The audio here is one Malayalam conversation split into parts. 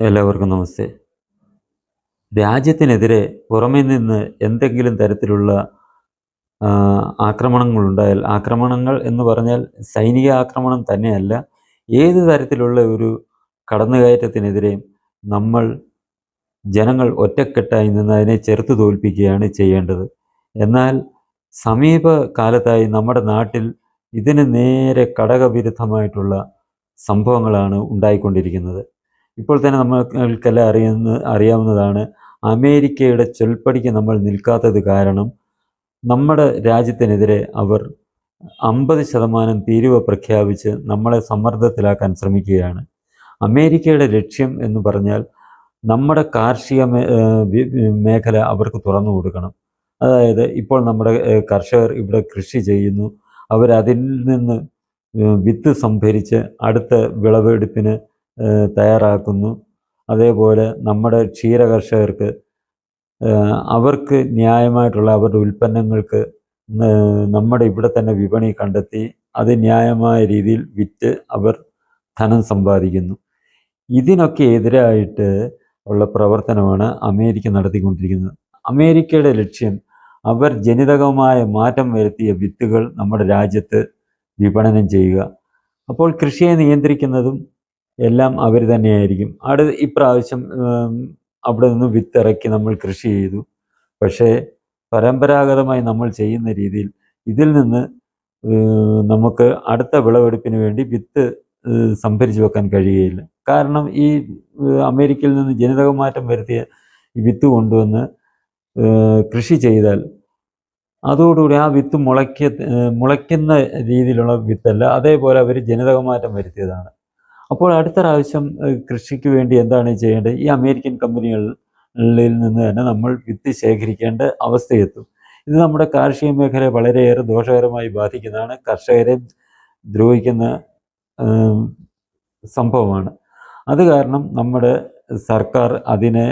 എല്ലാവർക്കും നമസ്തേ. രാജ്യത്തിനെതിരെ പുറമേ നിന്ന് എന്തെങ്കിലും തരത്തിലുള്ള ആക്രമണങ്ങൾ ആക്രമണങ്ങളുണ്ടായാൽ ആക്രമണങ്ങൾ എന്ന് പറഞ്ഞാൽ സൈനിക ആക്രമണം തന്നെയല്ല ഏത് തരത്തിലുള്ള ഒരു കടന്നുകയറ്റത്തിനെതിരെയും നമ്മൾ ജനങ്ങൾ ഒറ്റക്കെട്ടായി നിന്ന് അതിനെ ചെറുത്തു തോൽപ്പിക്കുകയാണ് ചെയ്യേണ്ടത്. എന്നാൽ സമീപകാലത്തായി നമ്മുടെ നാട്ടിൽ ഇതിന് നേരെ ഘടകവിരുദ്ധമായിട്ടുള്ള സംഭവങ്ങളാണ് ഉണ്ടായിക്കൊണ്ടിരിക്കുന്നത്. ഇപ്പോൾ തന്നെ നമ്മൾക്കെല്ലാം അറിയുന്ന അറിയാവുന്നതാണ് അമേരിക്കയുടെ ചൊൽപ്പടിക്ക് നമ്മൾ നിൽക്കാത്തത് കാരണം നമ്മുടെ രാജ്യത്തിനെതിരെ അവർ അമ്പത് ശതമാനം തീരുവ പ്രഖ്യാപിച്ച് നമ്മളെ സമ്മർദ്ദത്തിലാക്കാൻ ശ്രമിക്കുകയാണ്. അമേരിക്കയുടെ ലക്ഷ്യം എന്ന് പറഞ്ഞാൽ നമ്മുടെ കാർഷിക മേഖല അവർക്ക് തുറന്നു കൊടുക്കണം. അതായത് ഇപ്പോൾ നമ്മുടെ കർഷകർ ഇവിടെ കൃഷി ചെയ്യുന്നു. അവരതിൽ നിന്ന് വിത്ത് സംഭരിച്ച് അടുത്ത വിളവെടുപ്പിന് തയ്യാറാക്കുന്നു. അതേപോലെ നമ്മുടെ ക്ഷീര കർഷകർക്ക് അവർക്ക് ന്യായമായിട്ടുള്ള അവരുടെ ഉൽപ്പന്നങ്ങൾക്ക് നമ്മുടെ ഇവിടെ തന്നെ വിപണി കണ്ടെത്തി അത് ന്യായമായ രീതിയിൽ വിറ്റ് അവർ ധനം സമ്പാദിക്കുന്നു. ഇതിനൊക്കെ എതിരായിട്ട് ഉള്ള പ്രവർത്തനമാണ് അമേരിക്ക നടത്തിക്കൊണ്ടിരിക്കുന്നത്. അമേരിക്കയുടെ ലക്ഷ്യം അവർ ജനിതകമായ മാറ്റം വരുത്തിയ വിത്തുകൾ നമ്മുടെ രാജ്യത്ത് വിപണനം ചെയ്യുക. അപ്പോൾ കൃഷിയെ നിയന്ത്രിക്കുന്നതും എല്ലാം അവർ തന്നെയായിരിക്കും. അവിടെ ഇപ്രാവശ്യം അവിടെ നിന്ന് വിത്തിറക്കി നമ്മൾ കൃഷി ചെയ്തു. പക്ഷേ പരമ്പരാഗതമായി നമ്മൾ ചെയ്യുന്ന രീതിയിൽ ഇതിൽ നിന്ന് നമുക്ക് അടുത്ത വിളവെടുപ്പിന് വേണ്ടി വിത്ത് സംഭരിച്ചു വെക്കാൻ കഴിയുകയില്ല. കാരണം ഈ അമേരിക്കയിൽ നിന്ന് ജനിതക മാറ്റം വരുത്തിയ ഈ വിത്ത് കൊണ്ടുവന്ന് കൃഷി ചെയ്താൽ അതോടുകൂടി ആ വിത്ത് മുളയ്ക്ക മുളയ്ക്കുന്ന രീതിയിലുള്ള വിത്തല്ല. അതേപോലെ അവർ ജനിതക മാറ്റം വരുത്തിയതാണ്. അപ്പോൾ അടുത്ത പ്രാവശ്യം കൃഷിക്ക് വേണ്ടി എന്താണ് ചെയ്യേണ്ടത്? ഈ അമേരിക്കൻ കമ്പനികളിൽ നിന്ന് തന്നെ നമ്മൾ വിത്ത് ശേഖരിക്കേണ്ട അവസ്ഥയെത്തും. ഇത് നമ്മുടെ കാർഷിക മേഖലയെ വളരെയേറെ ദോഷകരമായി ബാധിക്കുന്നതാണ്. കർഷകരെ ദ്രോഹിക്കുന്ന സംഭവമാണ്. അത് കാരണം നമ്മുടെ സർക്കാർ അതിനെ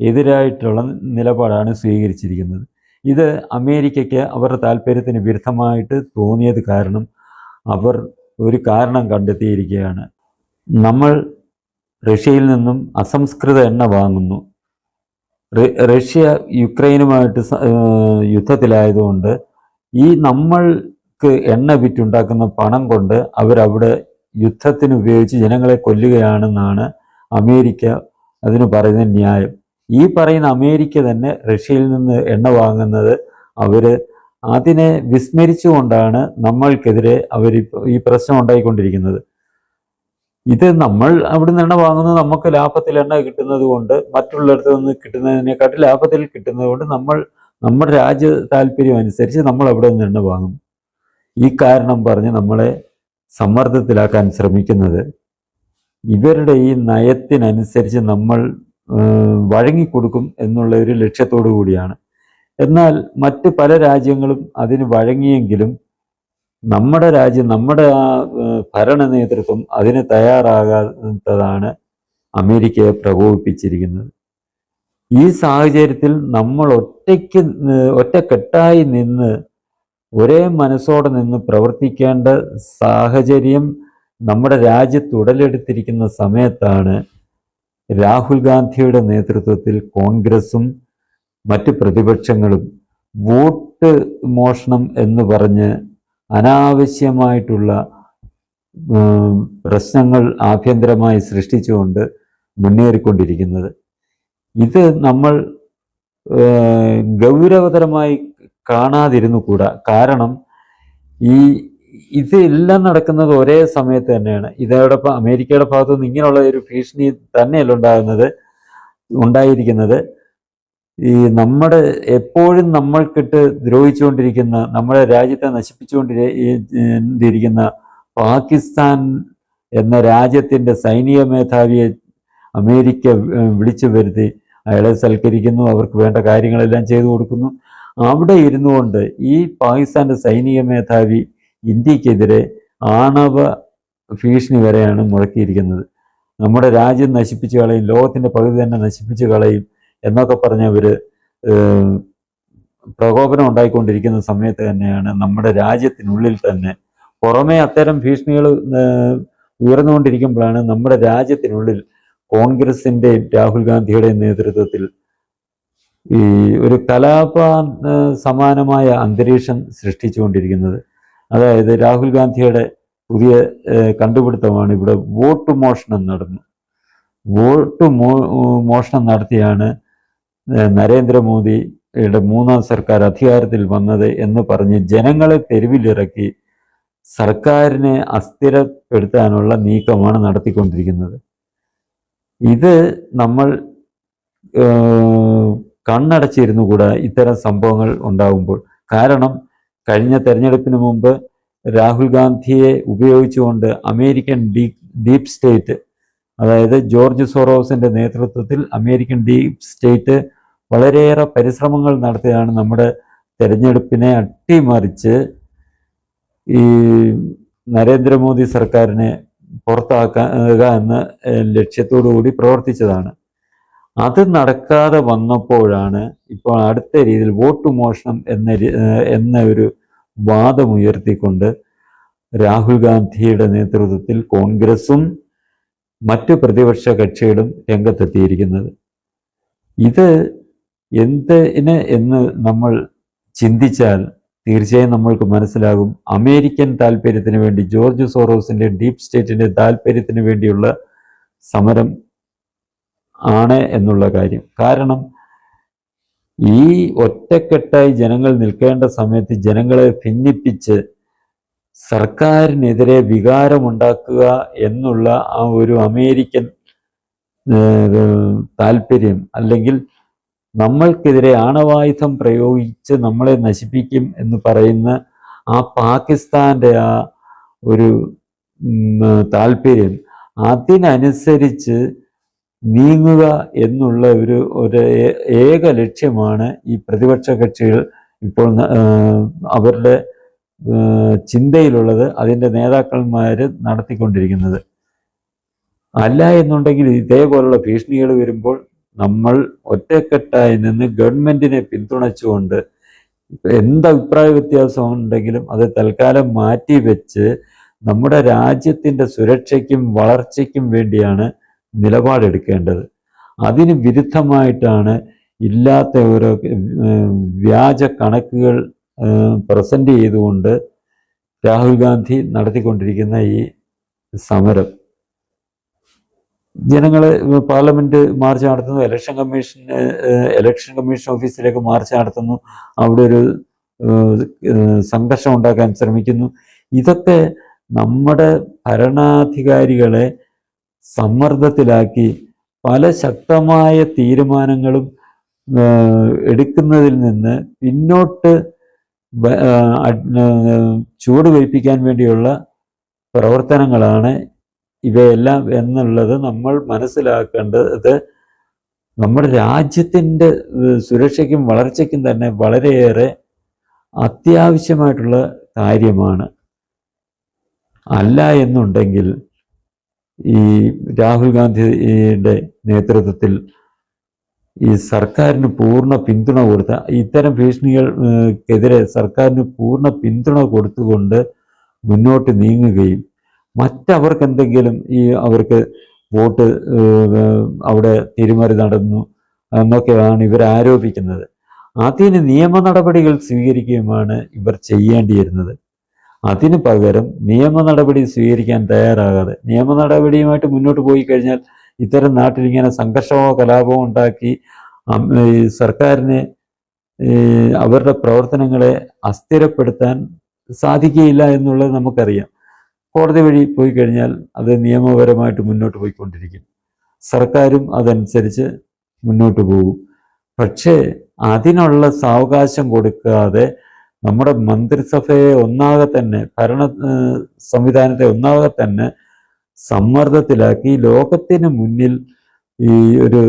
എതിരായിട്ടുള്ള നിലപാടാണ് സ്വീകരിച്ചിരിക്കുന്നത്. ഇത് അമേരിക്കയ്ക്ക് അവരുടെ താല്പര്യത്തിന് വിരുദ്ധമായിട്ട് തോന്നിയത് കാരണം അവർ ഒരു കാരണം കണ്ടെത്തിയിരിക്കുകയാണ്. നമ്മൾ റഷ്യയിൽ നിന്നും അസംസ്കൃത എണ്ണ വാങ്ങുന്നു. റഷ്യ യുക്രൈനുമായിട്ട് യുദ്ധത്തിലായതുകൊണ്ട് ഈ നമ്മൾക്ക് എണ്ണ വിറ്റുണ്ടാക്കുന്ന പണം കൊണ്ട് അവരവിടെ യുദ്ധത്തിന് ഉപയോഗിച്ച് ജനങ്ങളെ കൊല്ലുകയാണെന്നാണ് അമേരിക്ക അതിന് പറയുന്ന ന്യായം. ഈ പറയുന്ന അമേരിക്ക തന്നെ റഷ്യയിൽ നിന്ന് എണ്ണ വാങ്ങുന്നത് അവർ അതിനെ വിസ്മരിച്ചുകൊണ്ടാണ് നമ്മൾക്കെതിരെ അവർ ഈ പ്രശ്നം ഉണ്ടായിക്കൊണ്ടിരിക്കുന്നത്. ഇത് നമ്മൾ അവിടെ നിന്ന് വാങ്ങുന്നത് നമുക്ക് ലാഭത്തിൽ എണ്ണ കിട്ടുന്നത് കൊണ്ട് മറ്റുള്ളിടത്ത് നിന്ന് കിട്ടുന്നതിനെക്കാട്ടി ലാഭത്തിൽ കിട്ടുന്നത് കൊണ്ട് നമ്മൾ നമ്മുടെ രാജ്യ താല്പര്യം അനുസരിച്ച് നമ്മൾ അവിടെ നിന്ന് എണ്ണ വാങ്ങും. ഈ കാരണം പറഞ്ഞ് നമ്മളെ സമ്മർദ്ദത്തിലാക്കാൻ ശ്രമിക്കുന്നത് ഇവരുടെ ഈ നയത്തിനനുസരിച്ച് നമ്മൾ വഴങ്ങിക്കൊടുക്കും എന്നുള്ള ഒരു ലക്ഷ്യത്തോടു കൂടിയാണ്. എന്നാൽ മറ്റ് പല രാജ്യങ്ങളും അതിന് വഴങ്ങിയെങ്കിലും നമ്മുടെ രാജ്യം നമ്മുടെ ആ ഭരണ നേതൃത്വം അതിന് തയ്യാറാകാത്തതാണ് അമേരിക്കയെ പ്രകോപിപ്പിച്ചിരിക്കുന്നത്. ഈ സാഹചര്യത്തിൽ നമ്മൾ ഒറ്റയ്ക്ക് ഒറ്റക്കെട്ടായി നിന്ന് ഒരേ മനസ്സോടെ നിന്ന് പ്രവർത്തിക്കേണ്ട സാഹചര്യം നമ്മുടെ രാജ്യത്ത് ഉടലെടുത്തിരിക്കുന്ന സമയത്താണ് രാഹുൽ ഗാന്ധിയുടെ നേതൃത്വത്തിൽ കോൺഗ്രസും മറ്റ് പ്രതിപക്ഷങ്ങളും വോട്ട് മോഷണം എന്ന് പറഞ്ഞ് അനാവശ്യമായിട്ടുള്ള പ്രശ്നങ്ങൾ ആഭ്യന്തരമായി സൃഷ്ടിച്ചുകൊണ്ട് മുന്നേറിക്കൊണ്ടിരിക്കുന്നത്. ഇത് നമ്മൾ ഗൗരവതരമായി കാണാതിരുന്നു കൂടാ. കാരണം ഈ ഇതെല്ലാം നടക്കുന്നത് ഒരേ സമയത്ത് തന്നെയാണ്. ഇതോടൊപ്പം അമേരിക്കയുടെ ഭാഗത്തു നിന്ന് ഇങ്ങനെയുള്ള ഒരു ഭീഷണി തന്നെയല്ല ഉണ്ടാകുന്നത് ഉണ്ടായിരിക്കുന്നത്. ഈ നമ്മുടെ എപ്പോഴും നമ്മൾക്കിട്ട് ദ്രോഹിച്ചുകൊണ്ടിരിക്കുന്ന നമ്മുടെ രാജ്യത്തെ നശിപ്പിച്ചുകൊണ്ടിരിക്കുന്ന പാകിസ്ഥാൻ എന്ന രാജ്യത്തിന്റെ സൈനിക മേധാവിയെ അമേരിക്ക വിളിച്ചു വരുത്തി. അയാളെ സൽക്കരിക്കുന്നു അവർക്ക് വേണ്ട കാര്യങ്ങളെല്ലാം ചെയ്തു കൊടുക്കുന്നു. അവിടെ ഇരുന്നു കൊണ്ട് ഈ പാകിസ്ഥാന്റെ സൈനിക മേധാവി ഇന്ത്യക്കെതിരെ ആണവ ഭീഷണി വരെയാണ് മുഴക്കിയിരിക്കുന്നത്. നമ്മുടെ രാജ്യം നശിപ്പിച്ചു കളയും ലോകത്തിന്റെ പകുതി തന്നെ നശിപ്പിച്ചു കളയും എന്നൊക്കെ പറഞ്ഞവർ പ്രകോപനം ഉണ്ടായിക്കൊണ്ടിരിക്കുന്ന സമയത്ത് തന്നെയാണ് നമ്മുടെ രാജ്യത്തിനുള്ളിൽ തന്നെ പുറമേ അത്തരം ഭീഷണികൾ ഉയർന്നുകൊണ്ടിരിക്കുമ്പോഴാണ് നമ്മുടെ രാജ്യത്തിനുള്ളിൽ കോൺഗ്രസിന്റെ രാഹുൽ ഗാന്ധിയുടെ നേതൃത്വത്തിൽ ഈ ഒരു കലാപ സമാനമായ അന്തരീക്ഷം സൃഷ്ടിച്ചുകൊണ്ടിരിക്കുന്നത്. അതായത് രാഹുൽ ഗാന്ധിയുടെ പുതിയ കണ്ടുപിടുത്തമാണ് ഇവിടെ വോട്ട് മോഷണം നടന്നു. വോട്ട് മോഷണം നടത്തിയാണ് നരേന്ദ്രമോദിയുടെ മൂന്നാം സർക്കാർ അധികാരത്തിൽ വന്നത് എന്ന് പറഞ്ഞ് ജനങ്ങളെ തെരുവിലിറക്കി സർക്കാരിനെ അസ്ഥിരപ്പെടുത്താനുള്ള നീക്കമാണ് നടത്തിക്കൊണ്ടിരിക്കുന്നത്. ഇത് നമ്മൾ ഏഹ്, കണ്ണടച്ചിരുന്നു കൂടെ ഇത്തരം സംഭവങ്ങൾ ഉണ്ടാകുമ്പോൾ കാരണം കഴിഞ്ഞ തെരഞ്ഞെടുപ്പിന് മുമ്പ് രാഹുൽ ഗാന്ധിയെ ഉപയോഗിച്ചുകൊണ്ട് അമേരിക്കൻ ഡീപ് ഡീപ് സ്റ്റേറ്റ് അതായത് ജോർജ് സോറോസിന്റെ നേതൃത്വത്തിൽ അമേരിക്കൻ ഡീപ് സ്റ്റേറ്റ് വളരെയേറെ പരിശ്രമങ്ങൾ നടത്തിയാണ് നമ്മുടെ തെരഞ്ഞെടുപ്പിനെ അട്ടിമറിച്ച് ഈ നരേന്ദ്രമോദി സർക്കാരിനെ പുറത്താക്കുക എന്ന ലക്ഷ്യത്തോടു കൂടി പ്രവർത്തിച്ചതാണ്. അത് നടക്കാതെ വന്നപ്പോഴാണ് ഇപ്പോൾ അടുത്ത രീതിയിൽ വോട്ട് മോഷണം എന്ന എന്ന ഒരു വാദമുയർത്തിക്കൊണ്ട് രാഹുൽ ഗാന്ധിയുടെ നേതൃത്വത്തിൽ കോൺഗ്രസും മറ്റു പ്രതിപക്ഷ കക്ഷികളും രംഗത്തെത്തിയിരിക്കുന്നത്. ഇത് എന്തിന് എന്ന് നമ്മൾ ചിന്തിച്ചാൽ തീർച്ചയായും നമ്മൾക്ക് മനസ്സിലാകും. അമേരിക്കൻ താല്പര്യത്തിന് വേണ്ടി ജോർജ് സോറോസിന്റെ ഡീപ് സ്റ്റേറ്റിന്റെ താല്പര്യത്തിന് വേണ്ടിയുള്ള സമരം ആണ് എന്നുള്ള കാര്യം. കാരണം ഈ ഒറ്റക്കെട്ടായി ജനങ്ങൾ നിൽക്കേണ്ട സമയത്ത് ജനങ്ങളെ ഭിന്നിപ്പിച്ച് സർക്കാരിനെതിരെ വികാരമുണ്ടാക്കുക എന്നുള്ള ആ ഒരു അമേരിക്കൻ താല്പര്യം അല്ലെങ്കിൽ നമ്മൾക്കെതിരെ ആണവായുധം പ്രയോഗിച്ച് നമ്മളെ നശിപ്പിക്കും എന്ന് പറയുന്ന ആ പാകിസ്ഥാന്റെ ആ ഒരു താല്പര്യം അതിനനുസരിച്ച് നീങ്ങുക എന്നുള്ള ഒരു ഒരു ഏക ലക്ഷ്യമാണ് ഈ പ്രതിപക്ഷ കക്ഷികൾ ഇപ്പോൾ അവരുടെ ചിന്തയിലുള്ളത് അതിന്റെ നേതാക്കന്മാർ നടത്തിക്കൊണ്ടിരിക്കുന്നത്. അല്ല എന്നുണ്ടെങ്കിൽ ഇതേപോലുള്ള ഭീഷണികൾ വരുമ്പോൾ നമ്മൾ ഒറ്റക്കെട്ടായി നിന്ന് ഗവൺമെന്റിനെ പിന്തുണച്ചുകൊണ്ട് എന്ത് അഭിപ്രായ വ്യത്യാസം ഉണ്ടെങ്കിലും അത് തൽക്കാലം മാറ്റി വെച്ച് നമ്മുടെ രാജ്യത്തിന്റെ സുരക്ഷയ്ക്കും വളർച്ചയ്ക്കും വേണ്ടിയാണ് നിലപാടെടുക്കേണ്ടത്. അതിന് വിരുദ്ധമായിട്ടാണ് ഇല്ലാത്ത ഓരോ വ്യാജ കണക്കുകൾ പ്രസന്റ് ചെയ്തുകൊണ്ട് രാഹുൽ ഗാന്ധി നടത്തിക്കൊണ്ടിരിക്കുന്ന ഈ സമരം. ജനങ്ങൾ പാർലമെന്റ് മാർച്ച് നടത്തുന്നു ഇലക്ഷൻ കമ്മീഷൻ ഇലക്ഷൻ കമ്മീഷൻ ഓഫീസിലേക്ക് മാർച്ച് നടത്തുന്നു. അവിടെ ഒരു സംഘർഷം ഉണ്ടാക്കാൻ ശ്രമിക്കുന്നു. ഇതൊക്കെ നമ്മുടെ ഭരണാധികാരികളെ സമ്മർദ്ദത്തിലാക്കി പല ശക്തമായ തീരുമാനങ്ങളും എടുക്കുന്നതിൽ നിന്ന് പിന്നോട്ട് ചൂട് ഏഹ്, അഡ്- ഏഹ്, ചുവട് വയ്പ്പിക്കാൻ വേണ്ടിയുള്ള പ്രവർത്തനങ്ങളാണ് ഇവയെല്ലാം എന്നുള്ളത് നമ്മൾ മനസ്സിലാക്കേണ്ടത് നമ്മുടെ രാജ്യത്തിന്റെ സുരക്ഷയ്ക്കും വളർച്ചയ്ക്കും തന്നെ വളരെയേറെ അത്യാവശ്യമായിട്ടുള്ള കാര്യമാണ്. അല്ല എന്നുണ്ടെങ്കിൽ ഈ രാഹുൽ ഗാന്ധിയുടെ നേതൃത്വത്തിൽ ഈ സർക്കാരിന് പൂർണ പിന്തുണ കൊടുത്ത ഇത്തരം ഭീഷണികൾക്കെതിരെ സർക്കാരിന് പൂർണ പിന്തുണ കൊടുത്തുകൊണ്ട് മുന്നോട്ട് നീങ്ങുകയും മറ്റവർക്ക് എന്തെങ്കിലും ഈ അവർക്ക് വോട്ട് അവിടെ തിരിമറി നടന്നു എന്നൊക്കെയാണ് ഇവർ ആരോപിക്കുന്നത്. അതിന് നിയമ നടപടികൾ സ്വീകരിക്കുകയുമാണ് ഇവർ ചെയ്യേണ്ടിയിരുന്നത്. അതിന് പകരം നിയമ നടപടി സ്വീകരിക്കാൻ തയ്യാറാകാതെ നിയമ നടപടിയുമായിട്ട് മുന്നോട്ട് പോയി കഴിഞ്ഞാൽ ഇത്തരം നാട്ടിൽ ഇങ്ങനെ സംഘർഷമോ കലാപമോ ഉണ്ടാക്കി സർക്കാരിനെ അവരുടെ പ്രവർത്തനങ്ങളെ അസ്ഥിരപ്പെടുത്താൻ സാധിക്കുകയില്ല എന്നുള്ളത് നമുക്കറിയാം. കോടതി വഴി പോയി കഴിഞ്ഞാൽ അത് നിയമപരമായിട്ട് മുന്നോട്ട് പോയിക്കൊണ്ടിരിക്കും. സർക്കാരും അതനുസരിച്ച് മുന്നോട്ട് പോകും. പക്ഷേ അതിനുള്ള സാവകാശം കൊടുക്കാതെ നമ്മുടെ മന്ത്രിസഭയെ ഒന്നാകെ തന്നെ ഭരണ സംവിധാനത്തെ ഒന്നാകെ തന്നെ സമ്മർദ്ദത്തിലാക്കി ലോകത്തിന് മുന്നിൽ ഈ ഒരു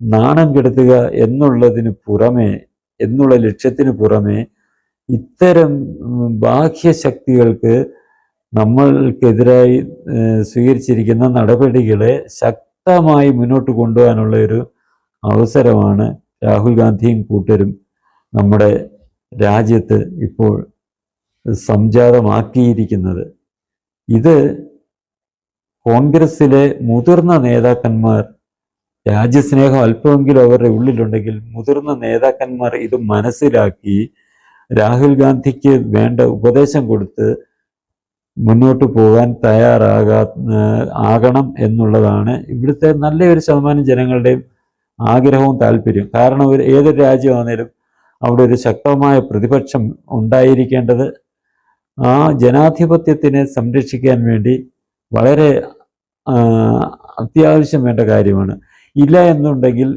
നാണം കെടുത്തുക എന്നുള്ളതിന് പുറമേ എന്നുള്ള ലക്ഷ്യത്തിന് പുറമേ ഇത്തരം ബാഹ്യശക്തികൾക്ക് നമ്മൾക്കെതിരായി സ്വീകരിച്ചിരിക്കുന്ന നടപടികളെ ശക്തമായി മുന്നോട്ട് കൊണ്ടുപോകാനുള്ള ഒരു അവസരമാണ് രാഹുൽ ഗാന്ധിയും കൂട്ടരും നമ്മുടെ രാജ്യത്ത് ഇപ്പോൾ സംജാതമാക്കിയിരിക്കുന്നത്. ഇത് കോൺഗ്രസ്സിലെ മുതിർന്ന നേതാക്കന്മാർ രാജ്യസ്നേഹം അല്പമെങ്കിലും അവരുടെ ഉള്ളിലുണ്ടെങ്കിൽ മുതിർന്ന നേതാക്കന്മാർ ഇത് മനസ്സിലാക്കി രാഹുൽ ഗാന്ധിക്ക് വേണ്ട ഉപദേശം കൊടുത്ത് മുന്നോട്ട് പോകാൻ തയ്യാറാകാ ആകണം എന്നുള്ളതാണ് ഇവിടുത്തെ നല്ലൊരു ശതമാനം ജനങ്ങളുടെയും ആഗ്രഹവും താല്പര്യവും. കാരണം ഒരു ഏതൊരു രാജ്യമാണെങ്കിലും അവിടെ ഒരു ശക്തമായ പ്രതിപക്ഷം ഉണ്ടായിരിക്കേണ്ടത് ആ ജനാധിപത്യത്തിനെ സംരക്ഷിക്കാൻ വേണ്ടി വളരെ അത്യാവശ്യം വേണ്ട കാര്യമാണ്. ഇല്ല എന്നുണ്ടെങ്കിൽ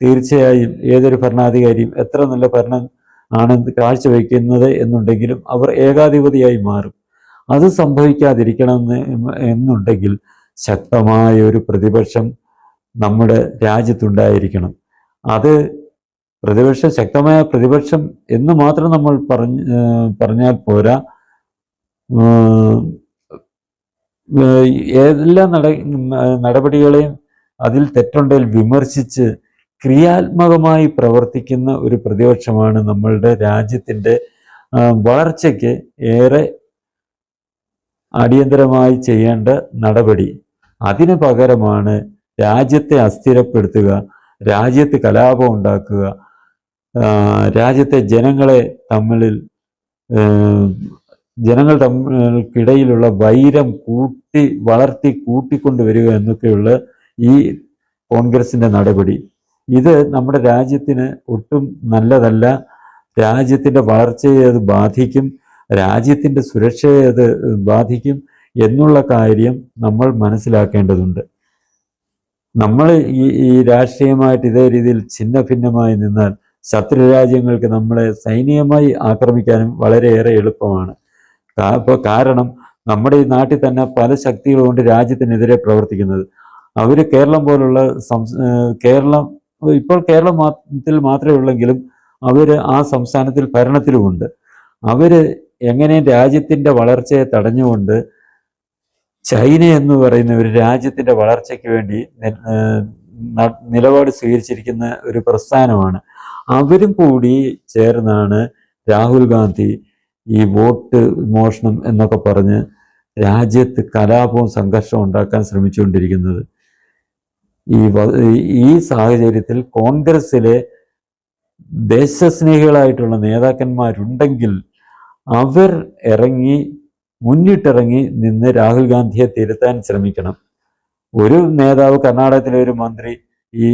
തീർച്ചയായും ഏതൊരു ഭരണാധികാരിയും എത്ര നല്ല ഭരണം ആണ് കാഴ്ചവെക്കുന്നത് എന്നുണ്ടെങ്കിലും അവർ ഏകാധിപതിയായി മാറും. അത് സംഭവിക്കാതിരിക്കണമെന്ന് എന്നുണ്ടെങ്കിൽ ശക്തമായ ഒരു പ്രതിപക്ഷം നമ്മുടെ രാജ്യത്തുണ്ടായിരിക്കണം. അത് പ്രതിപക്ഷം ശക്തമായ പ്രതിപക്ഷം എന്ന് മാത്രം നമ്മൾ പറഞ്ഞ് പറഞ്ഞാൽ പോരാ. എല്ലാ നട നടപടികളെയും അതിൽ തെറ്റുണ്ടെങ്കിൽ വിമർശിച്ച് ക്രിയാത്മകമായി പ്രവർത്തിക്കുന്ന ഒരു പ്രതിപക്ഷമാണ് നമ്മളുടെ രാജ്യത്തിന്റെ വളർച്ചയ്ക്ക് ഏറെ അടിയന്തരമായി ചെയ്യേണ്ട നടപടി. അതിന് പകരമാണ് രാജ്യത്തെ അസ്ഥിരപ്പെടുത്തുക രാജ്യത്ത് കലാപം ഉണ്ടാക്കുക രാജ്യത്തെ ജനങ്ങളെ തമ്മിൽ ജനങ്ങൾ തമ്മിൽക്കിടയിലുള്ള വൈരം കൂട്ടി വളർത്തി കൂട്ടിക്കൊണ്ടുവരിക എന്നൊക്കെയുള്ള ഈ കോൺഗ്രസിന്റെ നടപടി. ഇത് നമ്മുടെ രാജ്യത്തിന് ഒട്ടും നല്ലതല്ല. രാജ്യത്തിന്റെ വളർച്ചയെ അത് ബാധിക്കും. രാജ്യത്തിന്റെ സുരക്ഷയെ അത് ബാധിക്കും എന്നുള്ള കാര്യം നമ്മൾ മനസ്സിലാക്കേണ്ടതുണ്ട്. നമ്മൾ ഈ ഈ രാഷ്ട്രീയമായിട്ട് ഇതേ രീതിയിൽ ഛിന്ന ഭിന്നമായി നിന്നാൽ ശത്രു രാജ്യങ്ങൾക്ക് നമ്മളെ സൈനികമായി ആക്രമിക്കാനും വളരെയേറെ എളുപ്പമാണ്. അപ്പോൾ കാരണം നമ്മുടെ ഈ നാട്ടിൽ തന്നെ പല ശക്തികളുകൊണ്ട് രാജ്യത്തിനെതിരെ പ്രവർത്തിക്കുന്നത്. അവർ കേരളം പോലുള്ള കേരളം ഇപ്പോൾ കേരളത്തിൽ മാത്രമേ ഉള്ളെങ്കിലും അവർ ആ സംസ്ഥാനത്തിൽ ഭരണത്തിലുമുണ്ട്. അവർ എങ്ങനെ രാജ്യത്തിന്റെ വളർച്ചയെ തടഞ്ഞുകൊണ്ട് ചൈന എന്ന് പറയുന്ന ഒരു രാജ്യത്തിന്റെ വളർച്ചയ്ക്ക് വേണ്ടി നിലപാട് സ്വീകരിച്ചിരിക്കുന്ന ഒരു പ്രസ്ഥാനമാണ്. അവരും കൂടി ചേർന്നാണ് രാഹുൽ ഗാന്ധി ഈ വോട്ട് മോഷണം എന്നൊക്കെ പറഞ്ഞ് രാജ്യത്ത് കലാപവും സംഘർഷവും ഉണ്ടാക്കാൻ ശ്രമിച്ചുകൊണ്ടിരിക്കുന്നത്. ഈ ഈ സാഹചര്യത്തിൽ കോൺഗ്രസ്സിലെ ദേശസ്നേഹികളായിട്ടുള്ള നേതാക്കന്മാരുണ്ടെങ്കിൽ അവർ ഇറങ്ങി മുന്നിട്ടിറങ്ങി നിന്ന് രാഹുൽ ഗാന്ധിയെ തിരുത്താൻ ശ്രമിക്കണം. ഒരു നേതാവ് കർണാടകത്തിലെ ഒരു മന്ത്രി ഈ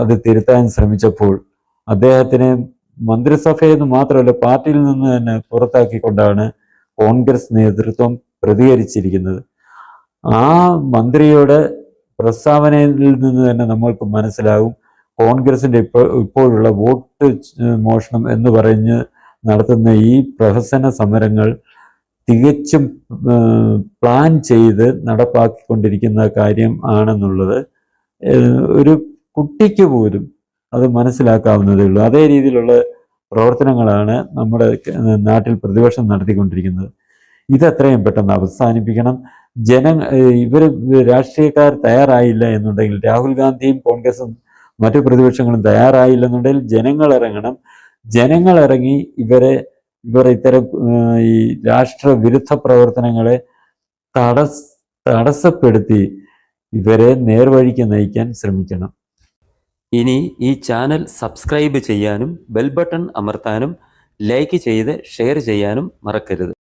അത് തിരുത്താൻ ശ്രമിച്ചപ്പോൾ അദ്ദേഹത്തിന് മന്ത്രിസഭയിൽ നിന്ന് മാത്രമല്ല പാർട്ടിയിൽ നിന്ന് തന്നെ പുറത്താക്കിക്കൊണ്ടാണ് കോൺഗ്രസ് നേതൃത്വം പ്രതികരിച്ചിരിക്കുന്നത്. ആ മന്ത്രിയുടെ പ്രസ്താവനയിൽ നിന്ന് തന്നെ നമ്മൾക്ക് മനസ്സിലാകും കോൺഗ്രസിന്റെ ഇപ്പോഴുള്ള വോട്ട് മോഷണം എന്ന് പറഞ്ഞ് നടത്തുന്ന ഈ പ്രഹസന സമരങ്ങൾ തികച്ചും പ്ലാൻ ചെയ്ത് നടപ്പാക്കിക്കൊണ്ടിരിക്കുന്ന കാര്യം ആണെന്നുള്ളത് ഒരു കുട്ടിക്ക് പോലും അത് മനസ്സിലാക്കാവുന്നതേ ഉള്ളൂ. അതേ രീതിയിലുള്ള പ്രവർത്തനങ്ങളാണ് നമ്മുടെ നാട്ടിൽ പ്രതിപക്ഷം നടത്തിക്കൊണ്ടിരിക്കുന്നത്. ഇത് എത്രയും പെട്ടെന്ന് അവസാനിപ്പിക്കണം. ജന ഇവർ രാഷ്ട്രീയക്കാർ തയ്യാറായില്ല എന്നുണ്ടെങ്കിൽ രാഹുൽ ഗാന്ധിയും കോൺഗ്രസും മറ്റു പ്രതിപക്ഷങ്ങളും തയ്യാറായില്ലെന്നുണ്ടെങ്കിൽ ജനങ്ങൾ ഇറങ്ങണം. ജനങ്ങൾ ഇറങ്ങി ഇവരെ ഇവർ ഇത്തരം ഈ ഈ രാഷ്ട്രവിരുദ്ധ പ്രവർത്തനങ്ങളെ തടസ് തടസ്സപ്പെടുത്തി ഇവരെ നേർവഴിക്ക് നയിക്കാൻ ശ്രമിക്കണം. ഇനി ഈ ചാനൽ സബ്സ്ക്രൈബ് ചെയ്യാനും ബെൽ ബട്ടൺ അമർത്താനും ലൈക്ക് ചെയ്ത് ഷെയർ ചെയ്യാനും മറക്കരുത്.